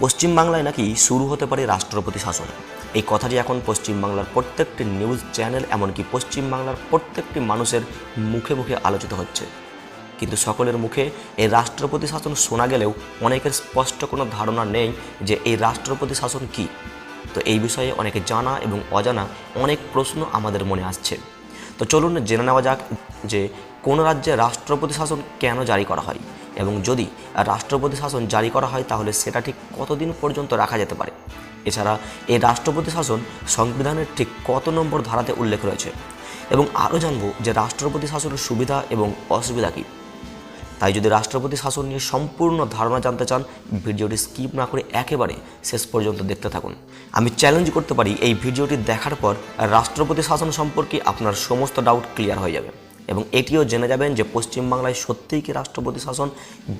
পশ্চিমবাংলায় নাকি শুরু হতে পারে রাষ্ট্রপতি শাসন। এই কথাটি এখন পশ্চিমবাংলার প্রত্যেকটি নিউজ চ্যানেল এমনকি পশ্চিমবাংলার প্রত্যেকটি মানুষের মুখে মুখে আলোচিত হচ্ছে। কিন্তু সকলের মুখে এই রাষ্ট্রপতি শাসন শোনা গেলেও অনেকের স্পষ্ট কোনো ধারণা নেই যে এই রাষ্ট্রপতি শাসন কী। তো এই বিষয়ে অনেকে জানা এবং অজানা অনেক প্রশ্ন আমাদের মনে আসছে। তো চলুন জেনে নেওয়া যাক যে কোন রাজ্যে রাষ্ট্রপতি শাসন কেন জারি করা হয়। এবং যদি রাষ্ট্রপতি শাসন জারি করা হয়, তাহলে সেটা ঠিক কতদিন পর্যন্ত রাখা যেতে পারে? এছাড়া এই রাষ্ট্রপতি শাসন সংবিধানের ঠিক কত নম্বর ধারাতে উল্লেখ রয়েছে? এবং আরও জানব যে রাষ্ট্রপতি শাসনের সুবিধা এবং অসুবিধা কী। তাই যদি রাষ্ট্রপতি শাসন নিয়ে সম্পূর্ণ ধারণা জানতে চান, ভিডিওটি স্কিপ না করে একেবারে শেষ পর্যন্ত দেখতে থাকুন। আমি চ্যালেঞ্জ করতে পারি এই ভিডিওটি দেখার পর রাষ্ট্রপতি শাসন সম্পর্কে আপনার সমস্ত ডাউট ক্লিয়ার হয়ে যাবে। এবং এটিও জেনে যাবেন যে পশ্চিমবাংলায় সত্যিই কি রাষ্ট্রপতি শাসন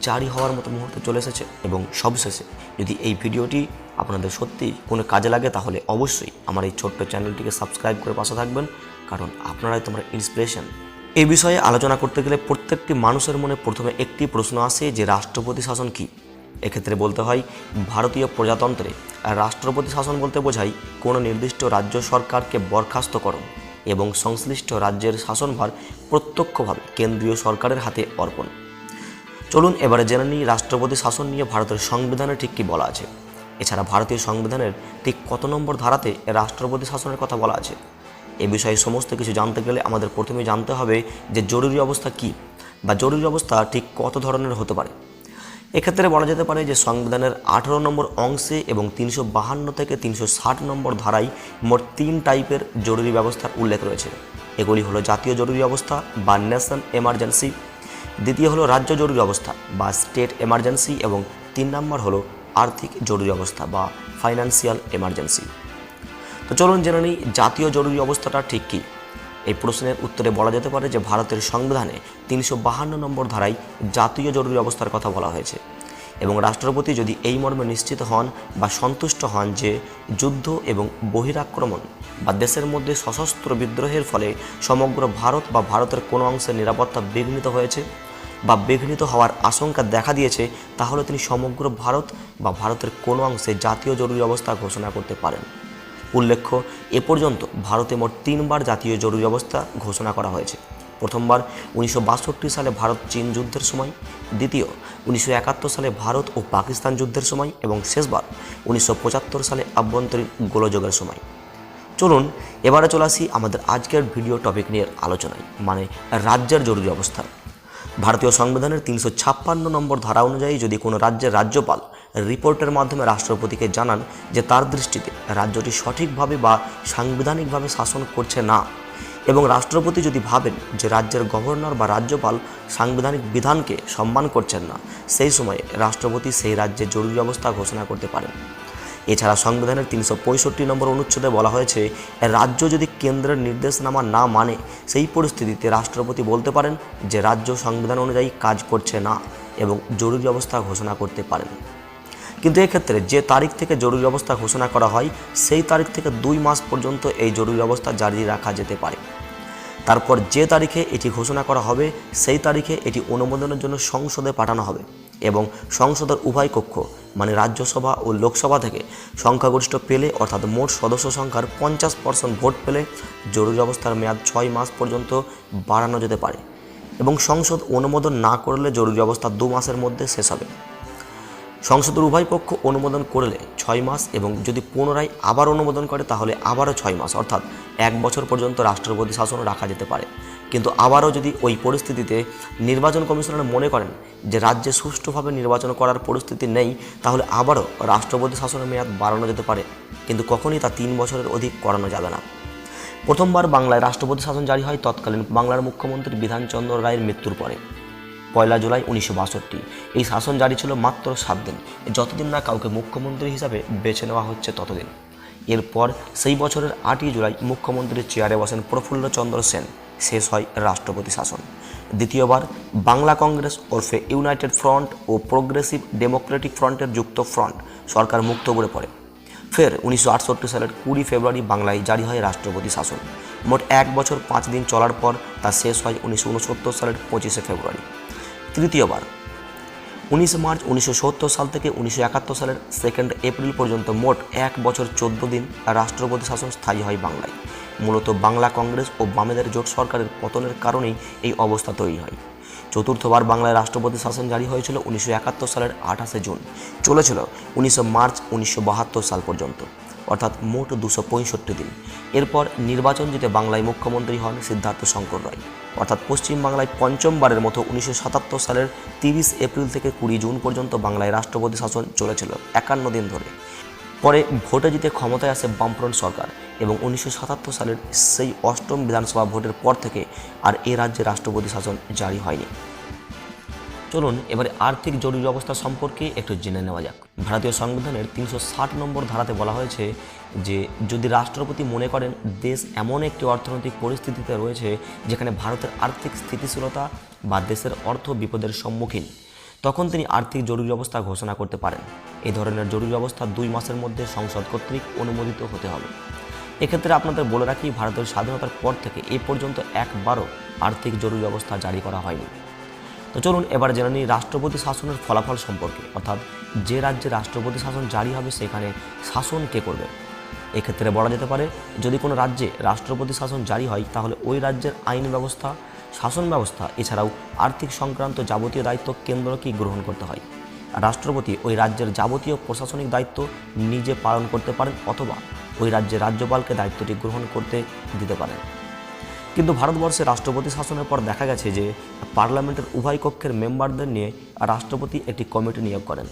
জারি হওয়ার মতো মুহূর্তে চলে এসেছে। এবং সবশেষে যদি এই ভিডিওটি আপনাদের সত্যিই কোনো কাজে লাগে, তাহলে অবশ্যই আমার এই ছোট্ট চ্যানেলটিকে সাবস্ক্রাইব করে পাশে থাকবেন, কারণ আপনারাই তোমার ইন্সপিরেশন এই বিষয়ে আলোচনা করতে গেলে প্রত্যেকটি মানুষের মনে প্রথমে একটি প্রশ্ন আসে যে, রাষ্ট্রপতি শাসন কী? এক্ষেত্রে বলতে হয়, ভারতীয় প্রজাতন্ত্রে রাষ্ট্রপতি শাসন বলতে বোঝায়, কোনো নির্দিষ্ট রাজ্য সরকারকে বরখাস্ত করো। এবং সংশ্লিষ্ট রাজ্যের শাসনভার প্রত্যক্ষভাবে কেন্দ্রীয় সরকারের হাতে অর্পণ। চলুন এবারে জেনে নিই রাষ্ট্রপতি শাসন নিয়ে ভারতের সংবিধানে ঠিক কী বলা আছে। এছাড়া ভারতীয় সংবিধানের ঠিক কত নম্বর ধারাতে রাষ্ট্রপতি শাসনের কথা বলা আছে? এ বিষয়ে সমস্ত কিছু জানতে গেলে আমাদের প্রথমে জানতে হবে যে জরুরি অবস্থা কী বা জরুরি অবস্থা ঠিক কত ধরনের হতে পারে। এক্ষেত্রে বলা যেতে পারে যে সংবিধানের আঠারো নম্বর অংশে এবং তিনশো বাহান্ন থেকে তিনশো ষাট নম্বর ধারায় মোট তিন টাইপের জরুরি ব্যবস্থার উল্লেখ রয়েছে। এগুলি হলো জাতীয় জরুরি অবস্থা বা ন্যাশনাল এমার্জেন্সি, দ্বিতীয় হলো রাজ্য জরুরি অবস্থা বা স্টেট এমার্জেন্সি এবং তিন নম্বর হলো আর্থিক জরুরি অবস্থা বা ফাইন্যান্সিয়াল এমার্জেন্সি। তো চলুন জেনে নিই জাতীয় জরুরি অবস্থাটা ঠিক কী। এই প্রশ্নের উত্তরে বলা যেতে পারে যে ভারতের সংবিধানে তিনশো বাহান্ন নম্বর ধারায় জাতীয় জরুরি অবস্থার কথা বলা হয়েছে। এবং রাষ্ট্রপতি যদি এই মর্মে নিশ্চিত হন বা সন্তুষ্ট হন যে যুদ্ধ এবং বহিরাক্রমণ বা দেশের মধ্যে সশস্ত্র বিদ্রোহের ফলে সমগ্র ভারত বা ভারতের কোনো অংশের নিরাপত্তা বিঘ্নিত হয়েছে বা বিঘ্নিত হওয়ার আশঙ্কা দেখা দিয়েছে, তাহলে তিনি সমগ্র ভারত বা ভারতের কোনো অংশে জাতীয় জরুরি অবস্থা ঘোষণা করতে পারেন। উল্লেখ্য, এ পর্যন্ত ভারতে মোট তিনবার জাতীয় জরুরি অবস্থা ঘোষণা করা হয়েছে। প্রথমবার উনিশশো বাষট্টি সালে ভারত চীন যুদ্ধের সময়, দ্বিতীয় উনিশশো একাত্তর সালে ভারত ও পাকিস্তান যুদ্ধের সময় এবং শেষবার উনিশশো পঁচাত্তর সালে আভ্যন্তরীণ গোলযোগের সময়। চলুন, এবারে চলে আসি আমাদের আজকের ভিডিও টপিক নিয়ে আলোচনায় মানে রাজ্যের জরুরি অবস্থা। ভারতীয় সংবিধানের তিনশো ছাপ্পান্ন নম্বর ধারা অনুযায়ী যদি কোনো রাজ্যের রাজ্যপাল রিপোর্টের মাধ্যমে রাষ্ট্রপতিকে জানান যে তার দৃষ্টিতে রাজ্যটি সঠিকভাবে বা সাংবিধানিকভাবে শাসন করছে না। এবং রাষ্ট্রপতি যদি ভাবেন যে রাজ্যের গভর্নর বা রাজ্যপাল সাংবিধানিক বিধানকে সম্মান করছেন না, সেই সময়ে রাষ্ট্রপতি সেই রাজ্যে জরুরি অবস্থা ঘোষণা করতে পারেন। এছাড়া সংবিধানের তিনশো পঁয়ষট্টি নম্বর অনুচ্ছেদে বলা হয়েছে, রাজ্য যদি কেন্দ্রের নির্দেশনামা না মানে সেই পরিস্থিতিতে রাষ্ট্রপতি বলতে পারেন যে রাজ্য সংবিধান অনুযায়ী কাজ করছে না এবং জরুরি অবস্থা ঘোষণা করতে পারেন। কিন্তু এক্ষেত্রে যে তারিখ থেকে জরুরি অবস্থা ঘোষণা করা হয়, সেই তারিখ থেকে দুই মাস পর্যন্ত এই জরুরি অবস্থা জারি রাখা যেতে পারে। তারপর যে তারিখে এটি ঘোষণা করা হবে, সেই তারিখে এটি অনুমোদনের জন্য সংসদে পাঠানো হবে এবং সংসদের উভয় কক্ষ মানে রাজ্যসভা ও লোকসভা থেকে সংখ্যাগরিষ্ঠ পেলে, অর্থাৎ মোট সদস্য সংখ্যার পঞ্চাশ পার্সেন্ট ভোট পেলে জরুরি অবস্থার মেয়াদ ছয় মাস পর্যন্ত বাড়ানো যেতে পারে এবং সংসদ অনুমোদন না করলে জরুরি অবস্থা দু মাসের মধ্যে শেষ হবে। সংসদের উভয় পক্ষ অনুমোদন করলে ছয় মাস এবং যদি পুনরায় আবার অনুমোদন করে, তাহলে আবারও ছয় মাস, অর্থাৎ এক বছর পর্যন্ত রাষ্ট্রপতি শাসন রাখা যেতে পারে। কিন্তু আবারও যদি ওই পরিস্থিতিতে নির্বাচন কমিশনার মনে করেন যে রাজ্যে সুষ্ঠুভাবে নির্বাচন করার পরিস্থিতি নেই, তাহলে আবারও রাষ্ট্রপতি শাসনের মেয়াদ বাড়ানো যেতে পারে। কিন্তু কখনই তা তিন বছরের অধিক করানো যাবে না। প্রথমবার বাংলায় রাষ্ট্রপতি শাসন জারি হয় তৎকালীন বাংলার মুখ্যমন্ত্রী বিধানচন্দ্র রায়ের মৃত্যুর পরে। পয়লা জুলাই উনিশশো বাষট্টি। এই শাসন জারি ছিল মাত্র সাত দিন। যতদিন না কাউকে মুখ্যমন্ত্রী হিসাবে বেছে নেওয়া হচ্ছে ততদিন। এরপর সেই বছরের আটই জুলাই মুখ্যমন্ত্রীর চেয়ারে বসেন প্রফুল্লচন্দ্র সেন। শেষ হয় রাষ্ট্রপতি শাসন। দ্বিতীয়বার বাংলা কংগ্রেস ওরফে ইউনাইটেড ফ্রন্ট ও প্রোগ্রেসিভ ডেমোক্রেটিক ফ্রন্টের যুক্ত ফ্রন্ট সরকার মুক্ত করে পড়ে। ফের উনিশশো আটষট্টি সালের কুড়ি ফেব্রুয়ারি বাংলায় জারি হয় রাষ্ট্রপতি শাসন। মোট এক বছর পাঁচ দিন চলার পর তা শেষ হয় উনিশশো উনসত্তর সালের পঁচিশে ফেব্রুয়ারি। তৃতীয়বার। উনিশ মার্চ উনিশশো সত্তর সাল থেকে উনিশশো একাত্তর সালের সেকেন্ড এপ্রিল পর্যন্ত মোট এক বছর চোদ্দ দিন রাষ্ট্রপতি শাসন স্থায়ী হয় বাংলায়। মূলত বাংলা কংগ্রেস ও বামেদের জোট সরকারের পতনের কারণেই এই অবস্থা তৈরি হয়। চতুর্থবার বাংলায় রাষ্ট্রপতি শাসন জারি হয়েছিল উনিশশো একাত্তর সালের আঠাশে জুন। চলেছিল উনিশশো মার্চ উনিশশো বাহাত্তর সাল পর্যন্ত। অর্থাৎ মোট দুশো পঁয়ষট্টি দিন। এরপর নির্বাচন জিতে বাংলায় মুখ্যমন্ত্রী হন সিদ্ধার্থ শঙ্কর রায়। অর্থাৎ পশ্চিমবাংলায় পঞ্চমবারের মতো উনিশশো সাতাত্তর সালের তিরিশ এপ্রিল থেকে কুড়ি জুন পর্যন্ত বাংলায় রাষ্ট্রপতি শাসন চলেছিল একান্ন দিন ধরে। পরে ভোটে জিতে ক্ষমতায় আসে বামফ্রন্ট সরকার এবং উনিশশো সাতাত্তর সালের সেই অষ্টম বিধানসভা ভোটের পর থেকে আর এ রাজ্যে রাষ্ট্রপতি শাসন জারি হয়নি। চলুন, এবারে আর্থিক জরুরি অবস্থা সম্পর্কে একটু জেনে নেওয়া যাক। ভারতীয় সংবিধানের তিনশো ষাট নম্বর ধারাতে বলা হয়েছে যে, যদি রাষ্ট্রপতি মনে করেন দেশ এমন একটি অর্থনৈতিক পরিস্থিতিতে রয়েছে যেখানে ভারতের আর্থিক স্থিতিশীলতা বা দেশের অর্থ বিপদের সম্মুখীন, তখন তিনি আর্থিক জরুরি অবস্থা ঘোষণা করতে পারেন। এই ধরনের জরুরি অবস্থা দুই মাসের মধ্যে সংসদ কর্তৃক অনুমোদিত হতে হবে। এক্ষেত্রে আপনাদের বলে রাখি, ভারতের স্বাধীনতার পর থেকে এ পর্যন্ত একবারও আর্থিক জরুরি অবস্থা জারি করা হয়নি। তো চলুন এবার জেনে নিই রাষ্ট্রপতি শাসনের ফলাফল সম্পর্কে। অর্থাৎ যে রাজ্যে রাষ্ট্রপতি শাসন জারি হবে, সেখানে শাসন কে করবে? এক্ষেত্রে বলা যেতে পারে, যদি কোনো রাজ্যে রাষ্ট্রপতি শাসন জারি হয়, তাহলে ওই রাজ্যের আইন ব্যবস্থা, শাসন ব্যবস্থা, এছাড়াও আর্থিক সংক্রান্ত যাবতীয় দায়িত্ব কেন্দ্রকেই গ্রহণ করতে হয়। রাষ্ট্রপতি ওই রাজ্যের যাবতীয় প্রশাসনিক দায়িত্ব নিজে পালন করতে পারেন অথবা ওই রাজ্যের রাজ্যপালকে দায়িত্বটি গ্রহণ করতে দিতে পারেন। কিন্তু ভারতবর্ষে রাষ্ট্রপতি শাসনের পর দেখা গেছে যে পার্লামেন্টের উভয় কক্ষের মেম্বারদের নিয়ে রাষ্ট্রপতি একটি কমিটি নিয়োগ করেন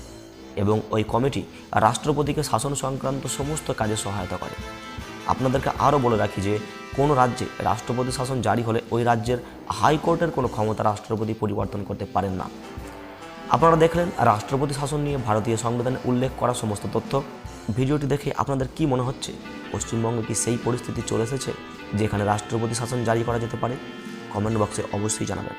এবং ওই কমিটি রাষ্ট্রপতিকে শাসন সংক্রান্ত সমস্ত কাজে সহায়তা করে। আপনাদেরকে আরও বলে রাখি যে কোনো রাজ্যে রাষ্ট্রপতি শাসন জারি হলে ওই রাজ্যের হাইকোর্টের কোনো ক্ষমতা রাষ্ট্রপতি পরিবর্তন করতে পারেন না। আপনারা দেখলেন রাষ্ট্রপতি শাসন নিয়ে ভারতীয় সংবিধানে উল্লেখ করা সমস্ত তথ্য। ভিডিওটি দেখে আপনাদের কি মনে হচ্ছে? পশ্চিমবঙ্গে কি সেই পরিস্থিতি চলে এসেছে? যেখানে রাষ্ট্রপতি শাসন জারি করা যেতে পারে কমেন্ট বক্সে অবশ্যই জানাবেন।